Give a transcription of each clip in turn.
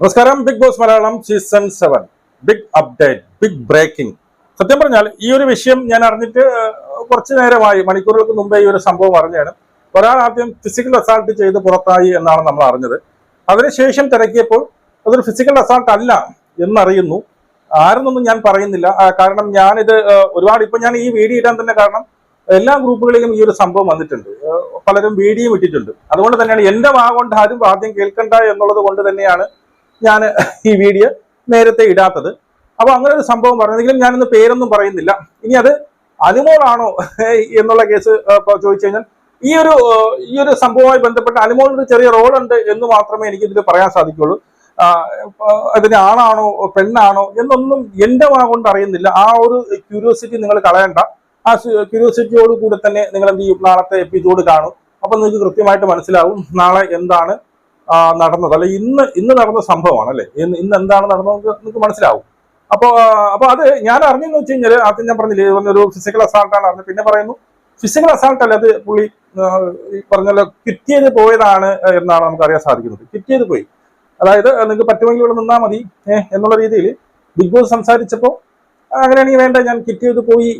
നമസ്കാരം. Bigg Boss Malayalam season seven big update big breaking സത്യം പറഞ്ഞാൽ ഈ ഒരു വിഷയം ഞാൻ അറിഞ്ഞിട്ട് കുറച്ചു നേരമായി മണിക്കൂറുകൾക്ക് മുമ്പേ ഈ ഒരു സംഭവം അറിഞ്ഞാണ് ഒരാൾ ആദ്യം ഫിസിക്കൽ അസാൾട്ട് ചെയ്ത് പുറത്തായി എന്നാണ് നമ്മൾ അറിഞ്ഞത്. അതിനുശേഷം തിരക്കിയപ്പോൾ അതൊരു ഫിസിക്കൽ അസാൾട്ട് അല്ല എന്നറിയുന്നു. ആരെന്നൊന്നും ഞാൻ പറയുന്നില്ല. കാരണം ഞാനിത് ഒരുപാട് ഇപ്പൊ ഞാൻ ഈ വീഡിയോ ഇടാൻ തന്നെ കാരണം എല്ലാ ഗ്രൂപ്പുകളിലും ഈ ഒരു സംഭവം വന്നിട്ടുണ്ട്. പലരും വീഡിയോ ഇട്ടിട്ടുണ്ട്. അതുകൊണ്ട് തന്നെയാണ് എന്റെ വാ കൊണ്ട് ആരും ആദ്യം കേൾക്കണ്ട എന്നുള്ളത് കൊണ്ട് തന്നെയാണ് ഞാൻ ഈ വീഡിയോ നേരത്തെ ഇടാത്തത്. അപ്പോൾ അങ്ങനെ ഒരു സംഭവം പറഞ്ഞെങ്കിലും ഞാനിന്ന് പേരൊന്നും പറയുന്നില്ല. ഇനി അത് അനുമോളാണോ എന്നുള്ള കേസ് ചോദിച്ചു കഴിഞ്ഞാൽ ഈ ഒരു ഈ ഒരു സംഭവവുമായി ബന്ധപ്പെട്ട് അനുമോളിന് ചെറിയ റോൾ ഉണ്ട് എന്ന് മാത്രമേ എനിക്ക് ഇതിൽ പറയാൻ സാധിക്കുള്ളൂ. അതിന് ആണാണോ പെണ്ണാണോ എന്നൊന്നും എന്റെ വാ കൊണ്ട് അറിയുന്നില്ല. ആ ഒരു ക്യൂരിയോസിറ്റി നിങ്ങൾ കളയണ്ട. ആ ക്യൂരിയോസിറ്റിയോട് കൂടെ തന്നെ നിങ്ങൾ എന്ത് ചെയ്യും? നാളത്തെ എപ്പിസോഡ് കാണും. അപ്പൊ നിങ്ങൾക്ക് കൃത്യമായിട്ട് മനസ്സിലാവും നാളെ എന്താണ് നടന്നത്. അല്ലെ ഇന്ന് ഇന്ന് നടന്ന സംഭവമാണ് അല്ലെ? ഇന്ന് ഇന്ന് എന്താണ് നടന്നത് നിങ്ങൾക്ക് മനസ്സിലാവും. അപ്പൊ അപ്പോൾ അപ്പൊ അത് ഞാൻ അറിഞ്ഞെന്ന് വെച്ച് കഴിഞ്ഞാൽ ആദ്യം ഞാൻ പറഞ്ഞില്ലേ ഒരു ഫിസിക്കൽ അസാൾട്ടാണ് അറിഞ്ഞത്. പിന്നെ പറയുന്നു ഫിസിക്കൽ അസാൾട്ട് അല്ല അത് പുള്ളി പറഞ്ഞല്ലോ കിറ്റ് ചെയ്ത് പോയതാണ് എന്നാണ് നമുക്ക് അറിയാൻ സാധിക്കുന്നത്. കിറ്റ് ചെയ്ത് പോയി. അതായത് നിങ്ങൾക്ക് പറ്റുമെങ്കിൽ ഇവിടെ നിന്നാൽ മതി എന്നുള്ള രീതിയിൽ ബിഗ് ബോസ് സംസാരിച്ചപ്പോൾ അങ്ങനെയാണെങ്കിൽ വേണ്ട ഞാൻ കിറ്റ് ചെയ്ത് പോയി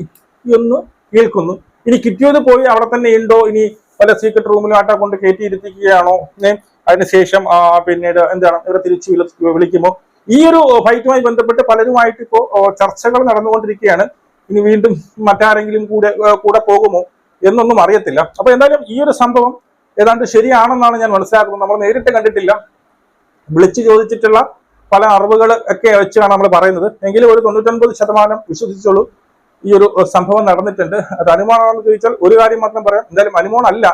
എന്ന് കേൾക്കുന്നു. ഇനി കിറ്റ് ചെയ്ത് പോയി അവിടെ തന്നെ ഉണ്ടോ? ഇനി പല സീക്രട്ട് റൂമിലും ആട്ടാ കൊണ്ട് കയറ്റി ഇരുത്തിക്കുകയാണോ? ഏ, അതിനുശേഷം പിന്നീട് എന്താണ് ഇവരെ തിരിച്ച് വിളിക്കുമോ ഈ ഒരു ഫൈറ്റുമായി ബന്ധപ്പെട്ട് പലരുമായിട്ട് ഇപ്പോൾ ചർച്ചകൾ നടന്നുകൊണ്ടിരിക്കുകയാണ്. ഇനി വീണ്ടും മറ്റാരെങ്കിലും കൂടെ കൂടെ പോകുമോ എന്നൊന്നും അറിയത്തില്ല. അപ്പൊ എന്തായാലും ഈ ഒരു സംഭവം ഏതാണ്ട് ശരിയാണെന്നാണ് ഞാൻ മനസ്സിലാക്കുന്നത്. നമ്മൾ നേരിട്ട് കണ്ടിട്ടില്ല. വിളിച്ചു ചോദിച്ചിട്ടുള്ള പല അറിവുകൾ ഒക്കെ വെച്ചാണ് നമ്മൾ പറയുന്നത്. എങ്കിലും ഒരു തൊണ്ണൂറ്റൊൻപത് ശതമാനം വിശ്വസിച്ചോളൂ. ഈ ഒരു സംഭവം നടന്നിട്ടുണ്ട്. അത് അനുമാനമാണെന്ന് ചോദിച്ചാൽ ഒരു കാര്യം മാത്രം പറയാം. എന്തായാലും അനുമാനമല്ല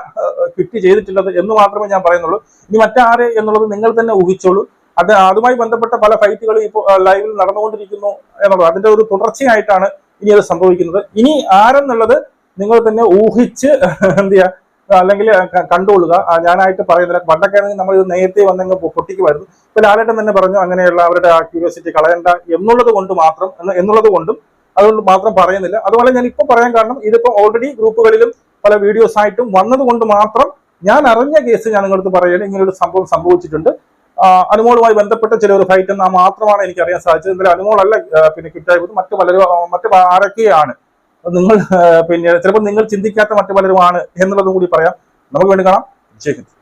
കിറ്റ് ചെയ്തിട്ടുള്ളത് എന്ന് മാത്രമേ ഞാൻ പറയുന്നുള്ളൂ. ഇനി മറ്റാരെ എന്നുള്ളത് നിങ്ങൾ തന്നെ ഊഹിച്ചോളൂ. അത് അതുമായി ബന്ധപ്പെട്ട പല ഫൈറ്റുകളും ഇപ്പോൾ ലൈവിൽ നടന്നുകൊണ്ടിരിക്കുന്നു എന്നുള്ളത്. അതിന്റെ ഒരു തുടർച്ചയായിട്ടാണ് ഇനി അത് സംഭവിക്കുന്നത്. ഇനി ആരെന്നുള്ളത് നിങ്ങൾ തന്നെ ഊഹിച്ച് എന്ത് ചെയ്യുക അല്ലെങ്കിൽ കണ്ടുകൊള്ളുക. ഞാനായിട്ട് പറയുന്നില്ല. പണ്ടൊക്കെ ആണെങ്കിൽ നമ്മൾ ഇത് നേരത്തെ വന്നങ്ങ് പൊ- പൊട്ടിക്കുമായിരുന്നു ഇപ്പൊ ലാലേട്ടൻ തന്നെ പറഞ്ഞു അങ്ങനെയുള്ള അവരുടെ ആ ക്യൂരിയോസിറ്റി കളയണ്ട എന്നുള്ളത് കൊണ്ട് മാത്രം എന്ന് എന്നുള്ളത് കൊണ്ടും അതുകൊണ്ട് മാത്രം പറയുന്നില്ല. അതുപോലെ ഞാൻ ഇപ്പൊ പറയാൻ കാരണം ഇതിപ്പോ ഓൾറെഡി ഗ്രൂപ്പുകളിലും പല വീഡിയോസ് ആയിട്ടും വന്നതുകൊണ്ട് മാത്രം ഞാൻ അറിഞ്ഞ കേസ് ഞാൻ നിങ്ങളടുത്ത് പറയുകയാണ്. ഇങ്ങനെ ഒരു സംഭവം സംഭവിച്ചിട്ടുണ്ട്. അനുമോളുമായി ബന്ധപ്പെട്ട ചില ഒരു ഫൈറ്റ് എന്നാ മാത്രമാണ് എനിക്ക് അറിയാൻ സാധിച്ചത്. എന്തായാലും അനുമോളല്ല പിന്നെ കിട്ടായത് മറ്റു പലരും മറ്റു ആരൊക്കെയാണ്? നിങ്ങൾ പിന്നെ ചിലപ്പോൾ നിങ്ങൾ ചിന്തിക്കാത്ത മറ്റു പലരുമാണ് എന്നുള്ളതും കൂടി പറയാം. നമുക്ക് വേണ്ടി കാണാം. ജയ് ഹിന്ദ്.